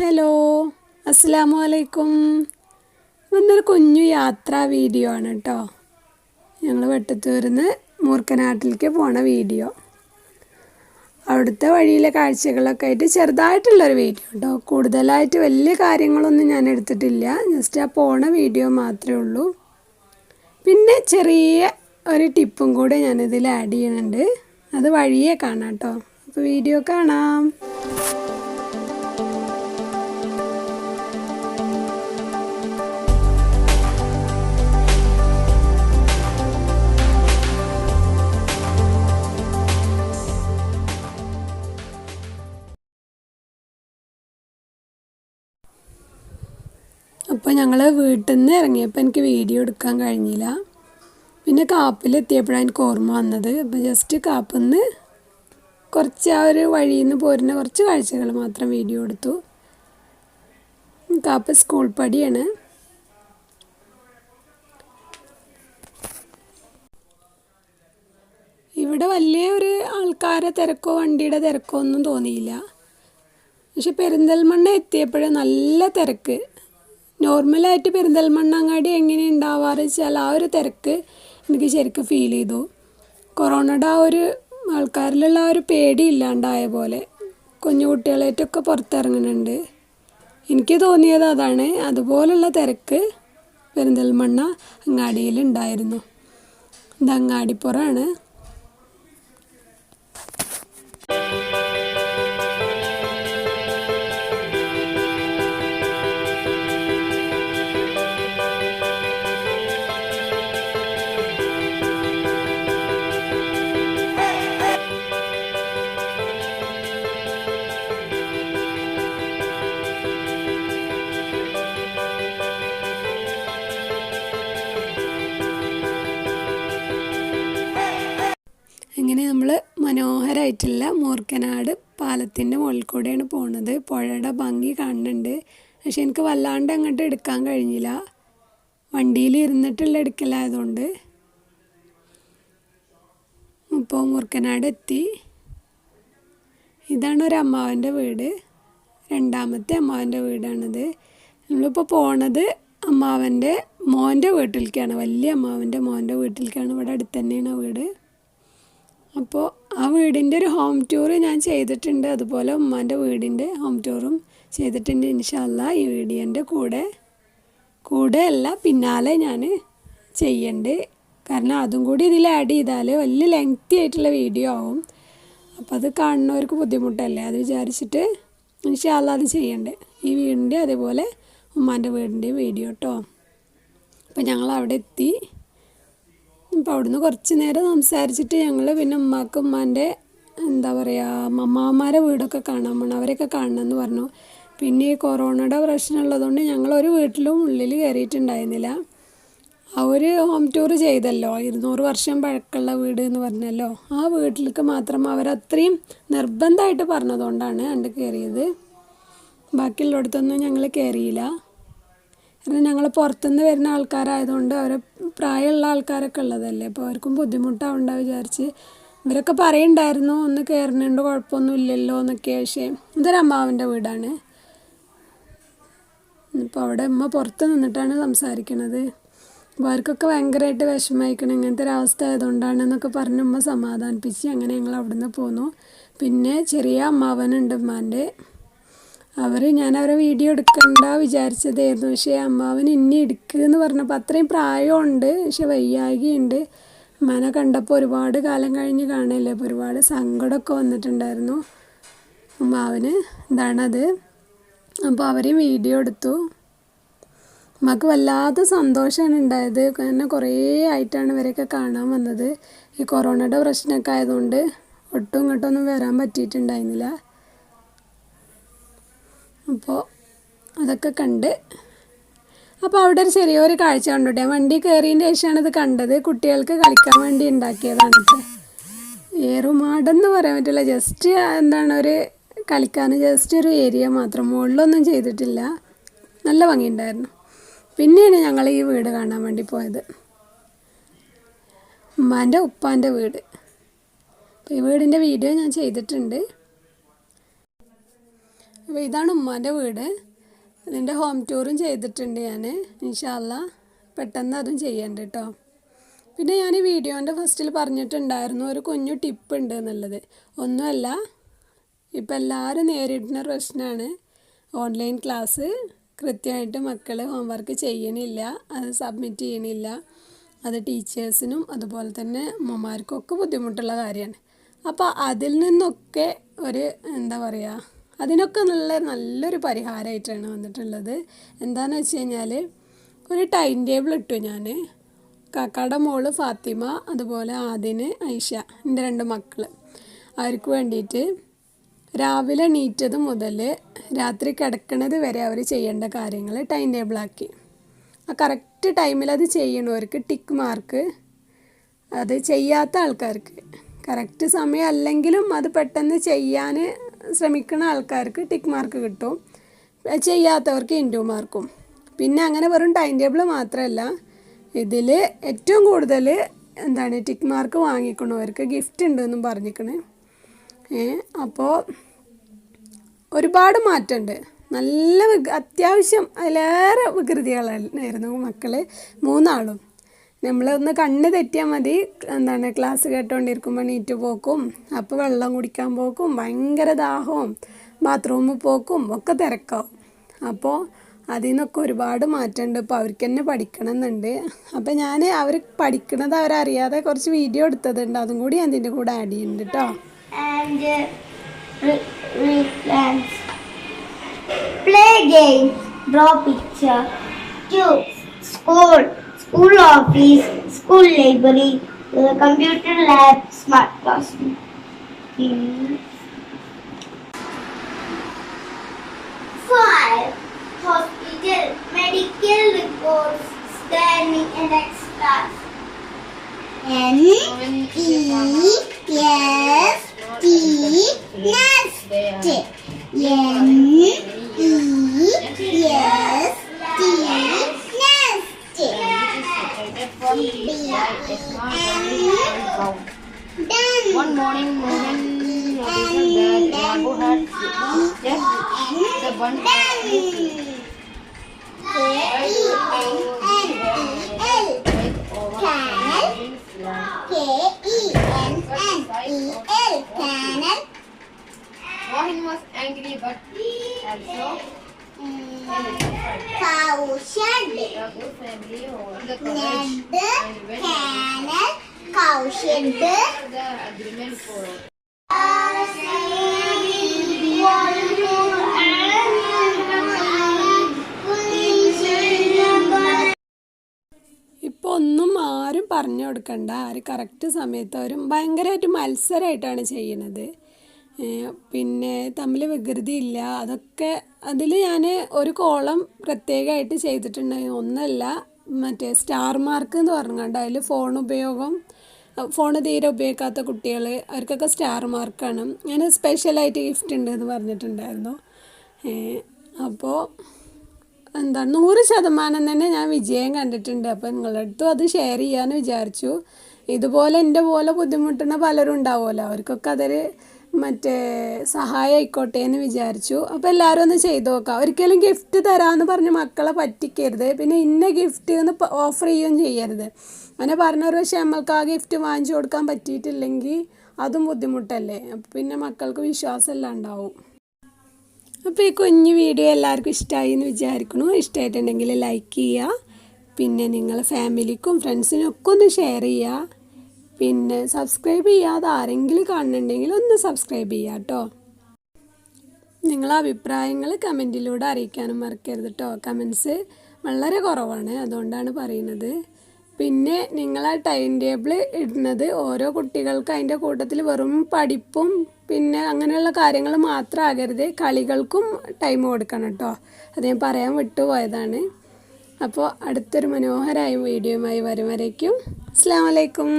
Hello അസ്സാം വലൈക്കും ഇന്നൊരു കുഞ്ഞു യാത്രാ വീഡിയോ ആണ് കേട്ടോ ഞങ്ങൾ വെട്ടത്തൂരിന്ന് മൂർക്കനാട്ടിലേക്ക് പോണ വീഡിയോ. അവിടുത്തെ വഴിയിലെ കാഴ്ചകളൊക്കെ ആയിട്ട് ചെറുതായിട്ടുള്ളൊരു വീഡിയോ കേട്ടോ കൂടുതലായിട്ട് വലിയ കാര്യങ്ങളൊന്നും ഞാൻ എടുത്തിട്ടില്ല. ജസ്റ്റ് ആ പോണ വീഡിയോ മാത്രമേ ഉള്ളൂ. പിന്നെ ചെറിയ ഒരു ടിപ്പും കൂടെ ഞാനിതിൽ ആഡ് ചെയ്യുന്നുണ്ട് അത് വഴിയേ കാണാം കേട്ടോ അപ്പോൾ വീഡിയോ കാണാം. ഞങ്ങൾ വീട്ടിൽ നിന്ന് ഇറങ്ങിയപ്പോൾ എനിക്ക് വീഡിയോ എടുക്കാൻ കഴിഞ്ഞില്ല. പിന്നെ കാപ്പിലെത്തിയപ്പോഴാണ് എനിക്ക് ഓർമ്മ വന്നത്. അപ്പോൾ ജസ്റ്റ് കാപ്പിൽ നിന്ന് കുറച്ച് ആ ഒരു വഴിയിൽ നിന്ന് പോരുന്ന കുറച്ച് കാഴ്ചകൾ മാത്രം വീഡിയോ എടുത്തു. കാപ്പ് സ്കൂൾ പടിയാണ്. ഇവിടെ വലിയ ഒരു ആൾക്കാരെ തിരക്കോ വണ്ടിയുടെ തിരക്കോ ഒന്നും തോന്നിയില്ല. പക്ഷെ പെരിന്തൽമണ്ണ എത്തിയപ്പോൾ നല്ല തിരക്ക്. നോർമലായിട്ട് പെരിന്തൽമണ്ണ അങ്ങാടി എങ്ങനെ ഉണ്ടാവാറ് വെച്ചാൽ ആ ഒരു തിരക്ക് എനിക്ക് ശരിക്കും ഫീൽ ചെയ്തു. കൊറോണയുടെ ആ ഒരു ആൾക്കാരിലുള്ള ആ ഒരു പേടി ഇല്ലാണ്ടായ പോലെ കുഞ്ഞു കുട്ടികളായിട്ടൊക്കെ പുറത്തിറങ്ങുന്നുണ്ട് എനിക്ക് തോന്നിയത് അതാണ്. അതുപോലുള്ള തിരക്ക് പെരിന്തൽമണ്ണ അങ്ങാടിയിൽ ഉണ്ടായിരുന്നു. ഇത് അങ്ങാടിപ്പുറമാണ്. മനോഹരമായിട്ടുള്ള മൂർക്കനാട് പാലത്തിന്റെ മുകളിൽ കൂടെയാണ് പോണത്. പുഴയുടെ ഭംഗി കാണുന്നുണ്ട്. പക്ഷെ എനിക്ക് വല്ലാണ്ട് അങ്ങോട്ട് എടുക്കാൻ കഴിഞ്ഞില്ല. വണ്ടിയിൽ ഇരുന്നിട്ടുള്ള എടുക്കലായതുകൊണ്ട്. ഇപ്പോൾ മുർക്കനാട് എത്തി. ഇതാണ് ഒരു അമ്മാവന്റെ വീട്. രണ്ടാമത്തെ അമ്മാവന്റെ വീടാണിത്. നമ്മളിപ്പോൾ പോണത് അമ്മാവന്റെ മോന്റെ വീട്ടിലേക്കാണ്. വലിയ അമ്മാവന്റെ മോന്റെ വീട്ടിലേക്കാണ്. ഇവിടെ അടുത്ത് തന്നെയാണ് വീട്. അപ്പോൾ ആ വീടിന്റെ ഒരു ഹോം ടൂർ ഞാൻ ചെയ്തിട്ടുണ്ട്. അതുപോലെ ഉമ്മാന്റെ വീടിന്റെ ഹോം ടൂറും ചെയ്തിട്ടുണ്ട് ഇൻഷല്ല ഈ വീഡിയോന്റെ കൂടെ കൂടെ അല്ല പിന്നാലെ ഞാൻ ചെയ്യണ്ട്. കാരണം അതും കൂടി ഇതിൽ ആഡ് ചെയ്താൽ വലിയ ലെങ്തി ആയിട്ടുള്ള വീഡിയോ ആവും. അപ്പോൾ അത് കാണുന്നവർക്ക് ബുദ്ധിമുട്ടല്ലേ? അത് വിചാരിച്ചിട്ട് ഇൻഷല്ല അത് ചെയ്യണ്ട്. ഈ വീടിന്റെ അതേപോലെ ഉമ്മാന്റെ വീടിന്റെ വീഡിയോ കേട്ടോ അപ്പോൾ ഞങ്ങൾ അവിടെ എത്തി. അപ്പോൾ അവിടുന്ന് കുറച്ച് നേരം സംസാരിച്ചിട്ട് ഞങ്ങൾ പിന്നെ ഉമ്മാക്കും ഉമ്മാന്റെ എന്താ പറയുക മമ്മാമാരെ വീടൊക്കെ കാണാൻ പോകണം അവരെയൊക്കെ കാണണമെന്ന് പറഞ്ഞു. പിന്നെ ഈ കൊറോണയുടെ പ്രശ്നമുള്ളതുകൊണ്ട് ഞങ്ങൾ ഒരു വീട്ടിലും ഉള്ളിൽ കയറിയിട്ടുണ്ടായിരുന്നില്ല. അവർ ഹോം ടൂർ ചെയ്തല്ലോ. ഇരുന്നൂറ് വർഷം പഴക്കമുള്ള വീട് എന്ന് പറഞ്ഞല്ലോ. ആ വീട്ടിലേക്ക് മാത്രം അവരത്രയും നിർബന്ധമായിട്ട് പറഞ്ഞതുകൊണ്ടാണ് അണ്ട് കയറിയത്. ബാക്കിയുള്ളിടത്തൊന്നും ഞങ്ങൾ കയറിയില്ല. കാരണം ഞങ്ങൾ പുറത്തുനിന്ന് വരുന്ന ആൾക്കാരായതുകൊണ്ട് അവരെ പ്രായമുള്ള ആൾക്കാരൊക്കെ ഉള്ളതല്ലേ. അപ്പോൾ അവർക്കും ബുദ്ധിമുട്ടാവുണ്ട വിചാരിച്ച് ഇവരൊക്കെ പറയുണ്ടായിരുന്നു ഒന്ന് കയറുന്നുണ്ട് കുഴപ്പമൊന്നും ഇല്ലല്ലോ എന്നൊക്കെ. പക്ഷേ ഇതൊരു അമ്മാവിന്റെ വീടാണ്. ഇപ്പോൾ അവിടെ അമ്മ പുറത്ത് നിന്നിട്ടാണ് സംസാരിക്കണത്. അപ്പോൾ അവർക്കൊക്കെ ഭയങ്കരമായിട്ട് വിഷമയക്കണം ഇങ്ങനത്തെ ഒരു അവസ്ഥ ആയതുകൊണ്ടാണ് എന്നൊക്കെ പറഞ്ഞ് അമ്മ സമാധാനിപ്പിച്ച് അങ്ങനെ ഞങ്ങൾ അവിടുന്ന് പോന്നു. പിന്നെ ചെറിയ അമ്മാവനുണ്ട് ഉമ്മാന്റെ. അവർ ഞാൻ അവരെ വീഡിയോ എടുക്കണ്ട വിചാരിച്ചതായിരുന്നു. പക്ഷേ അമ്മാവൻ എന്ന് പറഞ്ഞപ്പോൾ അത്രയും പ്രായമുണ്ട് പക്ഷെ വയ്യാകിയുണ്ട് അമ്മാനെ കണ്ടപ്പോൾ ഒരുപാട് കാലം കഴിഞ്ഞ് കാണല്ലേ അപ്പോൾ ഒരുപാട് സങ്കടമൊക്കെ വന്നിട്ടുണ്ടായിരുന്നു അമ്മാവന്. എന്താണത് അപ്പോൾ അവരെയും വീഡിയോ എടുത്തു. നമുക്ക് വല്ലാത്ത സന്തോഷമാണ് ഉണ്ടായത്. കാരണം കുറേ ആയിട്ടാണ് ഇവരെയൊക്കെ കാണാൻ വന്നത്. ഈ കൊറോണയുടെ പ്രശ്നമൊക്കെ ആയതുകൊണ്ട് ഒട്ടും ഇങ്ങോട്ടൊന്നും വരാൻ പറ്റിയിട്ടുണ്ടായിരുന്നില്ല. അപ്പോൾ അതൊക്കെ കണ്ട്. അപ്പോൾ അവിടെ ഒരു ചെറിയൊരു കാഴ്ച കണ്ടുട്ടെ വണ്ടി കയറിയതിന്റെ ശേഷമാണ് ഇത് കണ്ടത്. കുട്ടികൾക്ക് കളിക്കാൻ വേണ്ടി ഉണ്ടാക്കിയതാണ് ഏറുമാടെന്ന് പറയാൻ പറ്റില്ല. ജസ്റ്റ് എന്താണ് ഒരു കളിക്കാൻ ജസ്റ്റ് ഒരു ഏരിയ മാത്രം. മുകളിലൊന്നും ചെയ്തിട്ടില്ല. നല്ല ഭംഗിയുണ്ടായിരുന്നു. പിന്നെയാണ് ഞങ്ങൾ ഈ വീട് കാണാൻ വേണ്ടി പോയത്. ഉമ്മാന്റെ ഉപ്പാന്റെ വീട്. ഈ വീടിന്റെ വീഡിയോ ഞാൻ ചെയ്തിട്ടുണ്ട്. അപ്പോൾ ഇതാണ് ഉമ്മാന്റെ വീട്. അതിന്റെ ഹോം ടൂറും ചെയ്തിട്ടുണ്ട് ഞാൻ. ഇൻഷാല്ല പെട്ടെന്ന് അതും ചെയ്യണ്ട കേട്ടോ പിന്നെ ഞാൻ ഈ വീഡിയോന്റെ ഫസ്റ്റിൽ പറഞ്ഞിട്ടുണ്ടായിരുന്നു ഒരു കുഞ്ഞു ടിപ്പ് ഉണ്ട് എന്നുള്ളത്. ഒന്നുമല്ല ഇപ്പം എല്ലാവരും നേരിടുന്ന പ്രശ്നമാണ് ഓൺലൈൻ ക്ലാസ് കൃത്യമായിട്ട് മക്കൾ ഹോംവർക്ക് ചെയ്യണില്ല അത് സബ്മിറ്റ് ചെയ്യണില്ല. അത് ടീച്ചേഴ്സിനും അതുപോലെ തന്നെ അമ്മമാർക്കും ഒക്കെ ബുദ്ധിമുട്ടുള്ള കാര്യമാണ്. അപ്പോൾ അതിൽ നിന്നൊക്കെ ഒരു എന്താ പറയുക അതിനൊക്കെ നല്ല നല്ലൊരു പരിഹാരമായിട്ടാണ് വന്നിട്ടുള്ളത്. എന്താണെന്ന് വെച്ച് കഴിഞ്ഞാൽ ഒരു ടൈം ടേബിൾ ഇട്ടു ഞാൻ കാക്കാടെ മോൾ ഫാത്തിമ അതുപോലെ ആദിന് ഐഷ എന്റെ രണ്ട് മക്കൾ അവർക്ക് വേണ്ടിയിട്ട് രാവിലെ എണീറ്റത് മുതൽ രാത്രി കിടക്കണത് വരെ അവർ ചെയ്യേണ്ട കാര്യങ്ങൾ ടൈം ടേബിളാക്കി ആ കറക്റ്റ് ടൈമിൽ അത് ചെയ്യണവർക്ക് ടിക്ക് മാർക്ക് അത് ചെയ്യാത്ത ആൾക്കാർക്ക്. കറക്റ്റ് സമയം അല്ലെങ്കിലും അത് പെട്ടെന്ന് ചെയ്യാൻ ശ്രമിക്കുന്ന ആൾക്കാർക്ക് ടിക്ക് മാർക്ക് കിട്ടും. ചെയ്യാത്തവർക്ക് ഇന്റു മാർക്കും പിന്നെ അങ്ങനെ വെറും ടൈം ടേബിൾ മാത്രമല്ല ഇതിൽ ഏറ്റവും കൂടുതൽ എന്താണ് ടിക്ക് മാർക്ക് വാങ്ങിക്കണവർക്ക് ഗിഫ്റ്റ് ഉണ്ടെന്നും പറഞ്ഞിരിക്കണ്. അപ്പോൾ ഒരുപാട് മാറ്റമുണ്ട് നല്ല അത്യാവശ്യം അതിലേറെ വികൃതികളായിരുന്നു മക്കൾ മൂന്നാളും. നമ്മളൊന്ന് കണ്ണ് തെറ്റിയാൽ മതി. എന്താണ് ക്ലാസ് കേട്ടോണ്ടിരിക്കുമ്പോൾ നീറ്റ് പോക്കും അപ്പോൾ വെള്ളം കുടിക്കാൻ പോക്കും ഭയങ്കര ദാഹവും ബാത്റൂമിൽ പോക്കും ഒക്കെ തിരക്കാവും. അപ്പോൾ അതിൽ നിന്നൊക്കെ ഒരുപാട് മാറ്റമുണ്ട് ഇപ്പോൾ അവർക്ക് തന്നെ പഠിക്കണം എന്നുണ്ട് അപ്പോൾ ഞാൻ അവർ പഠിക്കണത് അവരറിയാതെ കുറച്ച് വീഡിയോ എടുത്തതുണ്ട്. അതും കൂടി ഞാൻ ഇതിന്റെ കൂടെ ആഡ് ചെയ്യുന്നുണ്ട് കേട്ടോ play uh, draw picture tube, school, school office, school library, uh, computer lab, smart classroom. Hmm. Five, hospital, medical reports, scanning and extras. N E S T nest N K-E-N-N-E-L Canal Rohan was angry but also family the Ned Canal Caution the agreement for ഇപ്പോൾ ഒന്നും ആരും പറഞ്ഞു കൊടുക്കണ്ട. ആര് correct സമയത്ത് അവരും ഭയങ്കരമായിട്ട് മത്സരമായിട്ടാണ് ഏഹ് പിന്നെ തമ്മിൽ വികൃതി ഇല്ല. അതൊക്കെ അതിൽ ഞാൻ ഒരു കോളം പ്രത്യേകമായിട്ട് ചെയ്തിട്ടുണ്ടായി ഒന്നല്ല മറ്റേ സ്റ്റാർ മാർക്ക് എന്ന് പറഞ്ഞുകൊണ്ട് അതിൽ ഫോൺ ഉപയോഗം ഫോൺ തീരെ ഉപയോഗിക്കാത്ത കുട്ടികൾ അവർക്കൊക്കെ സ്റ്റാർ മാർക്കാണ് ഞാൻ സ്പെഷ്യലായിട്ട് ഗിഫ്റ്റ് ഉണ്ട് എന്ന് പറഞ്ഞിട്ടുണ്ടായിരുന്നു. അപ്പോൾ എന്താ നൂറ് ശതമാനം തന്നെ ഞാൻ വിജയം കണ്ടിട്ടുണ്ട്. അപ്പോൾ നിങ്ങളുടെ അടുത്തും അത് ഷെയർ ചെയ്യാമെന്ന് വിചാരിച്ചു. ഇതുപോലെ എന്റെ പോലെ ബുദ്ധിമുട്ടുന്ന പലരും ഉണ്ടാവുമല്ലോ. അവർക്കൊക്കെ അതൊരു മറ്റേ സഹായം ആയിക്കോട്ടെ എന്ന് വിചാരിച്ചു. അപ്പോൾ എല്ലാവരും ഒന്ന് ചെയ്തു നോക്കാം. ഒരിക്കലും ഗിഫ്റ്റ് തരാമെന്ന് പറഞ്ഞ് മക്കളെ പറ്റിക്കരുത്. പിന്നെ ഇന്ന ഗിഫ്റ്റ് എന്ന് ഓഫർ ചെയ്യുകയും ചെയ്യരുത്. അങ്ങനെ പറഞ്ഞൊരു പക്ഷേ നമ്മൾക്ക് ആ ഗിഫ്റ്റ് വാങ്ങിച്ചു കൊടുക്കാൻ പറ്റിയിട്ടില്ലെങ്കിൽ അതും ബുദ്ധിമുട്ടല്ലേ? പിന്നെ മക്കൾക്ക് വിശ്വാസമെല്ലാം ഉണ്ടാവും. അപ്പോൾ ഈ കുഞ്ഞു വീഡിയോ എല്ലാവർക്കും ഇഷ്ടമായി എന്ന് വിചാരിക്കുന്നു. ഇഷ്ടമായിട്ടുണ്ടെങ്കിൽ ലൈക്ക് ചെയ്യുക. പിന്നെ നിങ്ങളെ ഫാമിലിക്കും ഫ്രണ്ട്സിനും ഒക്കെ ഒന്ന് ഷെയർ ചെയ്യുക. പിന്നെ സബ്സ്ക്രൈബ് ചെയ്യാതെ ആരെങ്കിലും കാണുന്നുണ്ടെങ്കിൽ ഒന്ന് സബ്സ്ക്രൈബ് ചെയ്യുക കേട്ടോ. നിങ്ങളെ അഭിപ്രായങ്ങൾ കമന്റിലൂടെ അറിയിക്കാനും മറക്കരുത് കേട്ടോ. കമൻസ് വളരെ കുറവാണ്. അതുകൊണ്ടാണ് പറയുന്നത്. പിന്നെ നിങ്ങൾ ആ ടൈം ടേബിൾ ഇടുന്നത് ഓരോ കുട്ടികൾക്ക് അതിന്റെ കൂട്ടത്തിൽ വെറും പഠിപ്പും പിന്നെ അങ്ങനെയുള്ള കാര്യങ്ങൾ മാത്രമാകരുത് കളികൾക്കും ടൈം കൊടുക്കണം കേട്ടോ അത് ഞാൻ പറയാൻ വിട്ടുപോയതാണ് അപ്പോൾ അടുത്തൊരു മനോഹരമായ വീഡിയോയുമായി വരും വരയ്ക്കും അസ്സാം വലൈക്കും